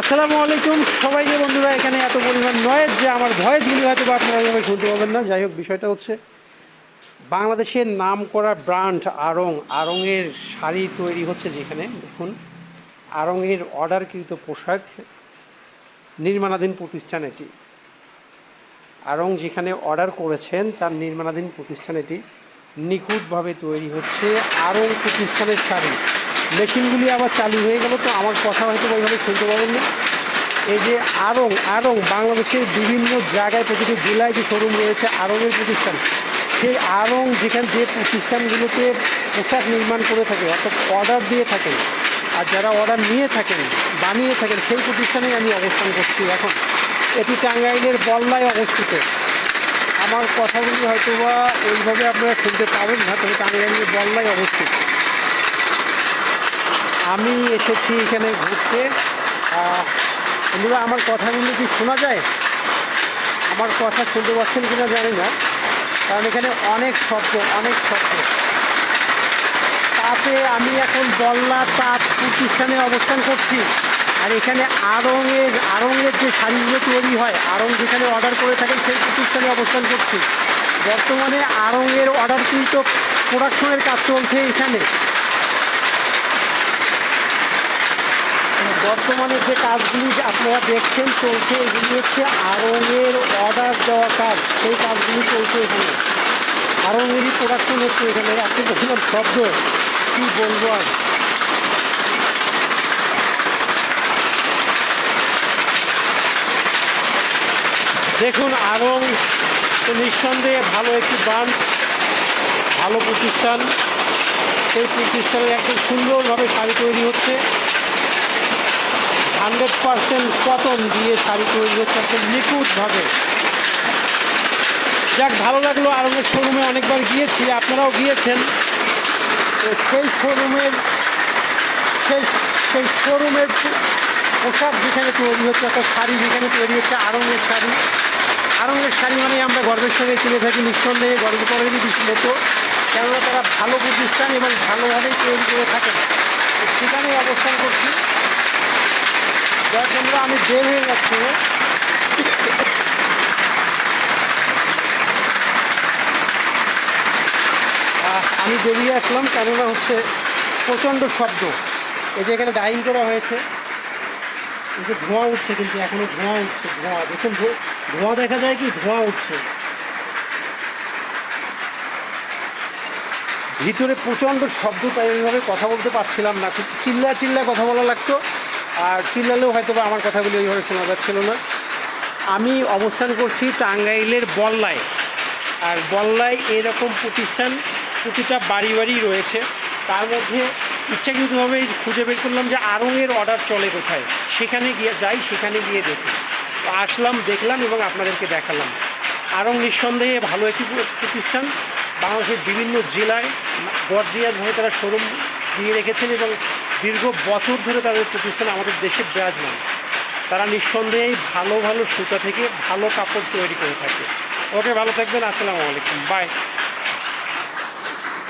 আসসালামু আলাইকুম সবাইকে বন্ধুরা, এখানে এত পরিমাণ নয়েজ যে আমার ভয়েসগুলি হয়তো বা আপনারা এভাবে শুনতে পাবেন না। যাই হোক, বিষয়টা হচ্ছে বাংলাদেশের নাম করা ব্র্যান্ড আড়ং আড়ংয়ের শাড়ি তৈরি হচ্ছে যেখানে, দেখুন আড়ংয়ের অর্ডারকৃত পোশাক নির্মাণাধীন প্রতিষ্ঠান এটি। আড়ং যেখানে অর্ডার করেছেন, তার নির্মাণাধীন প্রতিষ্ঠান এটি নিখুঁতভাবে তৈরি হচ্ছে আরং প্রতিষ্ঠানের শাড়ি। মেশিনগুলি আবার চালু হয়ে গেল, তো আমার কথা হয়তো ওইভাবে শুনতে পাবেন না। এই যে আড়ং আড়ং বাংলাদেশের বিভিন্ন জায়গায় প্রতিটি জেলায় যে শোরুম রয়েছে আড়ংয়ের প্রতিষ্ঠান, সেই আড়ং যেখানে যে প্রতিষ্ঠানগুলোতে পোশাক নির্মাণ করে থাকে, অর্থাৎ অর্ডার দিয়ে থাকেন, আর যারা অর্ডার নিয়ে থাকেন, বানিয়ে থাকেন, সেই প্রতিষ্ঠানেই আমি অবস্থান করছি এখন। এটি টাঙ্গাইলের বল্লায় অবস্থিত। আমার কথাগুলি হয়তো বা ওইভাবে আপনারা শুনতে পাবেন না, তবে টাঙ্গাইলের বল্লায় অবস্থিত। আমি এসেছি এখানে ঘুরতে। আমার কথাগুলো কি শোনা যায়? আমার কথা শুনতে পাচ্ছেন কিনা জানি না। কারণ এখানে অনেক শব্দ অনেক শব্দ। তাতে আমি এখন বল্লা তাঁত প্রতিষ্ঠানে অবস্থান করছি। আর এখানে আড়ংয়ের আড়ংয়ের যে শাড়িগুলো তৈরি হয়, আড়ং যেখানে অর্ডার করে থাকেন, সেই প্রতিষ্ঠানে অবস্থান করছি। বর্তমানে আড়ংয়ের অর্ডার কিন্তু প্রোডাকশনের কাজ চলছে এখানে। বর্তমানে যে কাজগুলি আপনারা দেখছেন চলছে এগুলি হচ্ছে আরঙের অর্ডার দেওয়া কাজ। সেই কাজগুলি চলছে এখানে। আরঙেরই প্রোডাকশন হচ্ছে এখানে। এত পরিমাণ শব্দ, কী বলব আর? দেখুন, আরং তো নিঃসন্দেহে ভালো একটি ব্রান্ড ভালো প্রতিষ্ঠান। সেই প্রতিষ্ঠানের একদম সুন্দরভাবে শাড়ি তৈরি হচ্ছে। হান্ড্রেড পারসেন্ট কটন দিয়ে শাড়ি তৈরি হচ্ছে একদম নিখুঁতভাবে। যাক, ভালো লাগল আরঙের শোরুমে অনেকবার গিয়েছি, আপনারাও গিয়েছেন। তো সেই শোরুমের সেই সেই শোরুমের পোশাক যেখানে তৈরি হচ্ছে একটা শাড়ি যেখানে তৈরি হচ্ছে আরঙের শাড়ি। আরঙের শাড়ি মানে আমরা গর্বের সঙ্গে কিনে থাকি, নিঃসন্দেহে গর্ব করেরই মতো কেননা তারা ভালো প্রতিষ্ঠান এবং ভালোভাবেই তৈরি করে থাকেন। সেখানেই অবস্থান করছি। আমি বের হয়ে যাচ্ছি। আমি বেরিয়ে আসলাম, কেননা হচ্ছে প্রচণ্ড শব্দ। এই যে এখানে ডাইং করা হয়েছে, এই যে ধোঁয়া উঠছে কিন্তু, এখনও ধোঁয়া উঠছে, ধোঁয়া। দেখুন ধোঁয়া দেখা যায় কি? ধোঁয়া উঠছে। ভিতরে প্রচণ্ড শব্দ, তাই কথা বলতে পারছিলাম না। খুব চিল্লা চিল্লা কথা বলা লাগতো। আর চিল্লালেও হয়তো বা আমার কথাগুলি ওইভাবে শোনা যাচ্ছিল না। আমি অবস্থান করছি টাঙ্গাইলের বল্লায়। আর বল্লায় এরকম প্রতিষ্ঠান, প্রতিটা বাড়ি বাড়ি রয়েছে। তার মধ্যে ইচ্ছাকৃতভাবে খুঁজে বের করলাম যে আড়ংয়ের অর্ডার চলে কোথায়? সেখানে গিয়ে যাই, সেখানে গিয়ে দেখি। আসলাম, দেখলাম এবং আপনাদেরকে দেখালাম। আড়ং নিঃসন্দেহে ভালো একটি প্রতিষ্ঠান। বাংলাদেশের বিভিন্ন জেলায় গর্জিয়াসভাবে তারা শোরুম দিয়ে রেখেছেন এবং দীর্ঘ বছর ধরে তাদের প্রতিষ্ঠান আমাদের দেশে বিরাজমান। তারা নিঃসন্দেহে ভালো ভালো সুতা থেকে ভালো কাপড় তৈরি করে থাকে। ওকে, ভালো থাকবেন। আসসালামু আলাইকুম। বাই